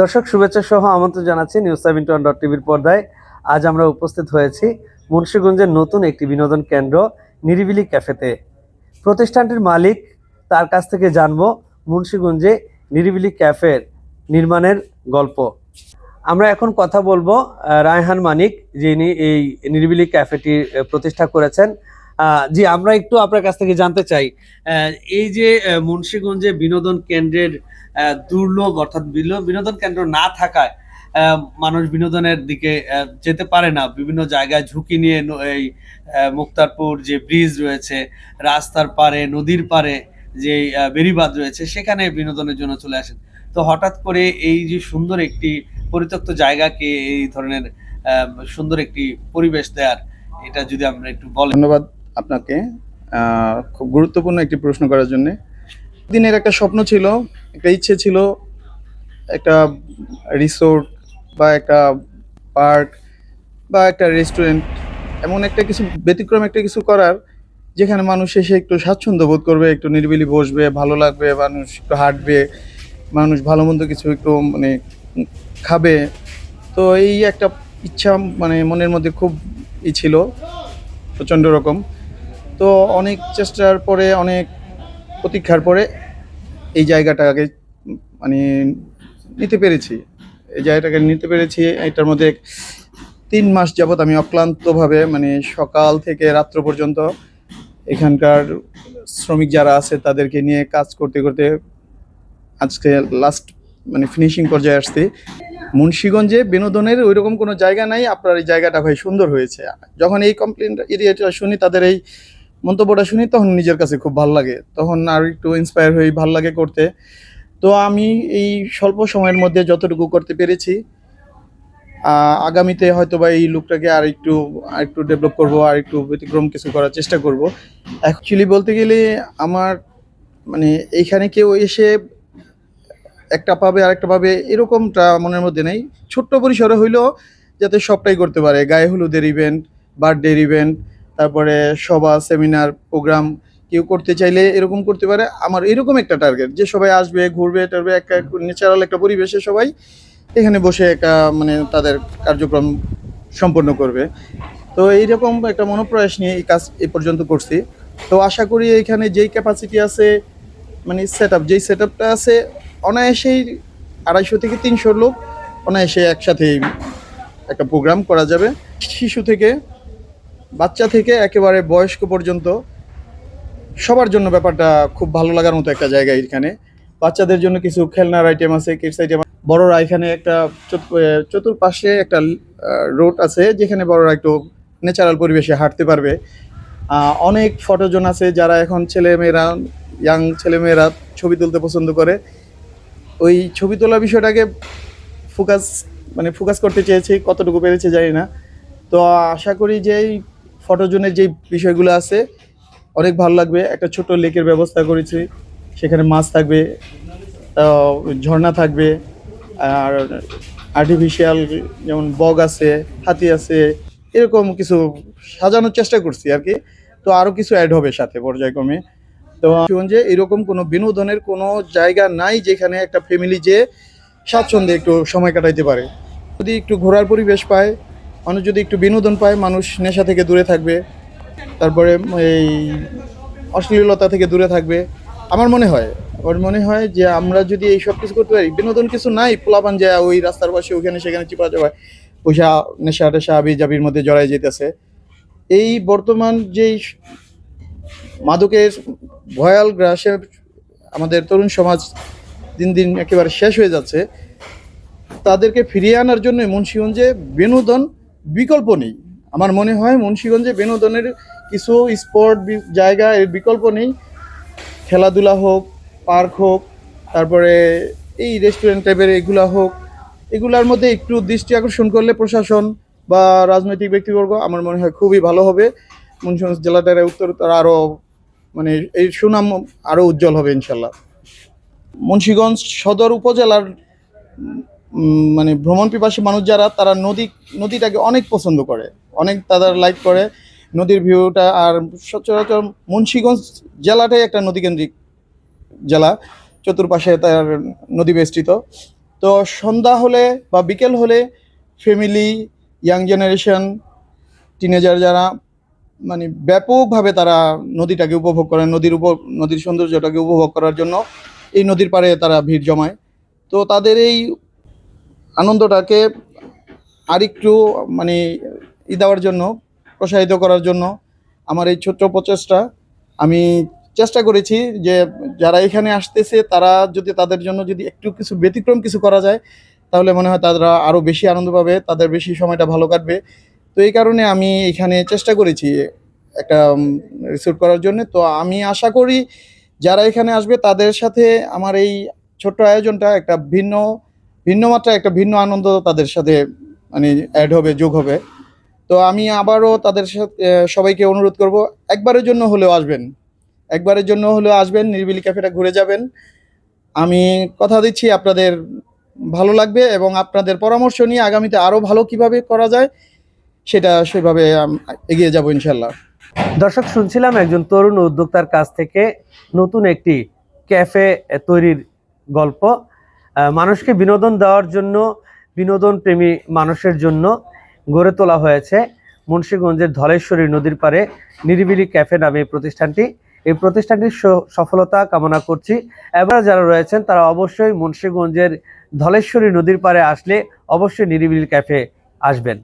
দর্শক শুভেচ্ছা সহ আমন্ত্রণ জানাচ্ছি নিউজ সেভেন টু ডট টিভির পর্দায়। আজ আমরা উপস্থিত হয়েছি মুন্সীগঞ্জের নতুন একটি বিনোদন কেন্দ্র, নিরিবিলি ক্যাফেতে। প্রতিষ্ঠানটির মালিক, তার কাছ থেকে জানব মুন্সীগঞ্জে নিরিবিলি ক্যাফের নির্মাণের গল্প। আমরা এখন কথা বলব রায়হান মানিক, যিনি এই নিরিবিলি ক্যাফেটি প্রতিষ্ঠা করেছেন। জি, আমরা একটু আপনার কাছ থেকে জানতে চাই। এই যে মুন্সীগঞ্জে বিনোদন কেন্দ্রের দুর্লভ অর্থাৎ বিনোদন কেন্দ্র না থাকায় মানুষ বিনোদনের দিকে যেতে পারে না। বিভিন্ন জায়গায় ঝুঁকি নিয়ে এই মুক্তারপুর যে ব্রিজ রয়েছে, রাস্তার পারে নদীর পারে যে বেড়িবাঁধ রয়েছে, সেখানে বিনোদনের জন্য চলে আসেন। তো হঠাৎ করে এই যে সুন্দর একটি পরিত্যক্ত জায়গাকে এই ধরনের সুন্দর একটি পরিবেশ দেওয়ার এটা যদি আমরা একটু বলেন। ধন্যবাদ। আপনাকে খুব গুরুত্বপূর্ণ একটি প্রশ্ন করার জন্য। দিনের একটা স্বপ্ন ছিল, একটা ইচ্ছে ছিল, একটা রিসোর্ট বা একটা পার্ক বা একটা রেস্টুরেন্ট, এমন একটা কিছু, ব্যতিক্রম একটা কিছু করার, যেখানে মানুষ এসে একটু স্বাচ্ছন্দ্য বোধ করবে, একটু নিরিবিলি বসবে, ভালো লাগবে, মানুষ একটু হাঁটবে, মানুষ ভালো মন্দ কিছু একটু মানে খাবে। তো এই একটা ইচ্ছা মানে মনের মধ্যে খুব ই ছিল, প্রচণ্ড রকম। তো অনেক চেষ্টার পরে, অনেক প্রতীক্ষার পরে এই জায়গাটাকে মানে নিতে পেরেছি। এই জায়গাটাকে নিতে পেরেছি। এটার মধ্যে তিন মাস যাবৎ আমি অক্লান্তভাবে মানে সকাল থেকে রাত্র পর্যন্ত এখানকার শ্রমিক যারা আছে, তাদেরকে নিয়ে কাজ করতে করতে আজকে লাস্ট মানে ফিনিশিং পর্যায়ে আসছি। মুন্সীগঞ্জে বিনোদনের ওইরকম কোনো জায়গা নাই। আপনার এই জায়গাটা ভাই সুন্দর হয়েছে। যখন এই কমপ্লেন এরিয়াটা শুনি, তাদের এই মন্তব্যটা শুনি, তখন নিজের কাছে খুব ভালো লাগে। তখন আর একটু ইন্সপায়ার হয়ে ভালো লাগে করতে। তো আমি এই স্বল্প সময়ের মধ্যে যতটুকু করতে পেরেছি আগামীতে হয়তো বা এই লুকটাকে আর একটু আর একটু ডেভেলপ করব, আর একটু ব্যতিক্রম কিছু করার চেষ্টা করব। অ্যাকচুয়ালি বলতে গেলে আমার মানে এইখানে কেউ এসে একটা পাবে আরেকটা পাবে, এরকমটা মনের মধ্যে নেই। ছোট্ট পরিসরে হইলেও যাতে সবটাই করতে পারে। গায়ে হলুদের ইভেন্ট বার্থডে ইভেন্ট তারপরে সভা সেমিনার প্রোগ্রাম কেউ করতে চাইলে এরকম করতে পারে। আমার এরকম একটা টার্গেট যে সবাই আসবে, ঘুরবে, টারবে, একটা ন্যাচারাল একটা পরিবেশে সবাই এখানে বসে একটা মানে তাদের কার্যক্রম সম্পন্ন করবে। তো এইরকম একটা মনোপ্রয়াস নিয়ে এই কাজ এ পর্যন্ত করছি। তো আশা করি এখানে যেই ক্যাপাসিটি আছে মানে সেট আপ যেই সেট আপটা আছে, অনায়াসেই আড়াইশো থেকে তিনশো লোক অনায়াসে একসাথে একটা প্রোগ্রাম করা যাবে। শিশু থেকে বাচ্চা থেকে একেবারে বয়স্ক পর্যন্ত সবার জন্য ব্যাপারটা খুব ভালো লাগার মতো একটা জায়গা এখানে। বাচ্চাদের জন্য কিছু খেলনার আইটেম আছে কিডস আইটেম বড়রা এখানে একটা চতুর্পাশে একটা রোড আছে, যেখানে বড়রা একটু ন্যাচারাল পরিবেশে হাঁটতে পারবে। অনেক ফটোজন আছে যারা এখন ছেলেমেয়েরা ইয়াং ছেলেমেয়েরা ছবি তুলতে পছন্দ করে। ওই ছবি তোলা বিষয়টাকে ফোকাস মানে ফোকাস করতে চেয়েছি, কতটুকু পেরেছে জানি না। তো আশা করি যে এই ফটোজনের যে বিষয়গুলো আছে, অনেক ভালো লাগবে। একটা ছোট লেকের ব্যবস্থা করেছি, সেখানে মাছ থাকবে ঝর্ণা থাকবে, আর আর্টিফিশিয়াল যেমন বগ আছে, হাতি আছে, এরকম কিছু সাজানোর চেষ্টা করছি আর কি। তো আরও কিছু অ্যাড হবে সাথে পর্যায়ক্রমে। তো যে এরকম কোনো বিনোদনের কোনো জায়গা নাই যেখানে একটা ফ্যামিলি যে স্বাচ্ছন্দ্যে একটু সময় কাটাইতে পারে। যদি একটু ঘোরার পরিবেশ পায় মানুষ যদি একটু বিনোদন পায়, মানুষ নেশা থেকে দূরে থাকবে। তারপরে এই অশ্লীলতা থেকে দূরে থাকবে। আমার মনে হয়, আমার মনে হয় যে আমরা যদি এই সব কিছু করতে পারি, বিনোদন কিছু নাই, পোলাপান যায় ওই রাস্তার পাশে ওখানে সেখানে চিপা চাপা পয়সা, নেশা টেশা আবি জাবির মধ্যে জড়াই যেতেছে। এই বর্তমান যেই মাদকের ভয়াল গ্রাসে আমাদের তরুণ সমাজ দিন দিন একেবারে শেষ হয়ে যাচ্ছে, তাদেরকে ফিরিয়ে আনার জন্য মুন্সিগঞ্জে বিনোদন বিকল্প নেই। আমার মনে হয় মুন্সিগঞ্জে বিনোদনের কিছু স্পট জায়গা, এর বিকল্প নেই। খেলাধুলা হোক, পার্ক হোক, তারপরে এই রেস্টুরেন্ট টাইপের এগুলা হোক, এগুলার মধ্যে একটু দৃষ্টি আকর্ষণ করলে প্রশাসন বা রাজনৈতিক ব্যক্তিবর্গ আমার মনে হয় খুবই ভালো হবে। মুন্সিগঞ্জ জেলাটার উত্তরোত্তর আরও মানে এই সুনাম আরও উজ্জ্বল হবে ইনশাল্লাহ মুন্সিগঞ্জ সদর উপজেলার মানে ভ্রমণ পিপাসী মানুষ যারা, তারা নদী, নদীটাকে অনেক পছন্দ করে। অনেক তাদের লাইক করে। নদীর ভিউটা আর সচরাচর মুন্সীগঞ্জ জেলাটাই একটা নদীকেন্দ্রিক জেলা। চতুর্পাশে তার নদী বেষ্টিত। তো সন্ধ্যা হলে বা বিকেল হলে ফ্যামিলি ইয়াং জেনারেশন টিনেজার যারা মানে ব্যাপকভাবে তারা নদীটাকে উপভোগ করে নদীর উপ, নদীর সৌন্দর্যটাকে উপভোগ করার জন্য এই নদীর পাড়ে তারা ভিড় জমায়। তো তাদের এই আনন্দটাকে আরেকটু মানে ই দেওয়ার জন্য, প্রসারিত করার জন্য আমার এই ছোট্ট প্রচেষ্টা। আমি চেষ্টা করেছি যে যারা এখানে আসতেছে, তারা যদি তাদের জন্য যদি একটু কিছু ব্যতিক্রম কিছু করা যায়, তাহলে মনে হয় তারা আরও বেশি আনন্দ পাবে, তাদের বেশি সময়টা ভালো কাটবে। তো এই কারণে আমি এখানে চেষ্টা করেছি একটা রিসোর্ট করার জন্য। তো আমি আশা করি যারা এখানে আসবে, তাদের সাথে আমার এই ছোট্ট আয়োজনটা একটা ভিন্ন ভিন্ন মাত্রায় একটা ভিন্ন আনন্দ তাদের সাথে মানে অ্যাড হবে, যোগ হবে। তো আমি আবারও তাদের সাথে সবাইকে অনুরোধ করব, একবারের জন্য হলেও আসবেন। একবারের জন্য হলেও আসবেন, নিরিবিলি ক্যাফেটা ঘুরে যাবেন। আমি কথা দিচ্ছি আপনাদের ভালো লাগবে এবং আপনাদের পরামর্শ নিয়ে আগামীতে আরও ভালো কীভাবে করা যায়, সেটা সেভাবে এগিয়ে যাব ইনশাল্লাহ। দর্শক, শুনছিলাম একজন তরুণ উদ্যোক্তার কাছ থেকে নতুন একটি ক্যাফে তৈরির গল্প। মানুষকে বিনোদন দেওয়ার জন্য, বিনোদন প্রেমী মানুষের জন্য গড়ে তোলা হয়েছে মুন্সীগঞ্জের ধলেশ্বরী নদীর পারে নিরিবিলি ক্যাফে নামে এই প্রতিষ্ঠানটি। এই প্রতিষ্ঠানটির সফলতা কামনা করছি। এবার যারা রয়েছেন, তারা অবশ্যই মুন্সীগঞ্জের ধলেশ্বরী নদীর পারে আসলে অবশ্যই নিরিবিলি ক্যাফে আসবেন।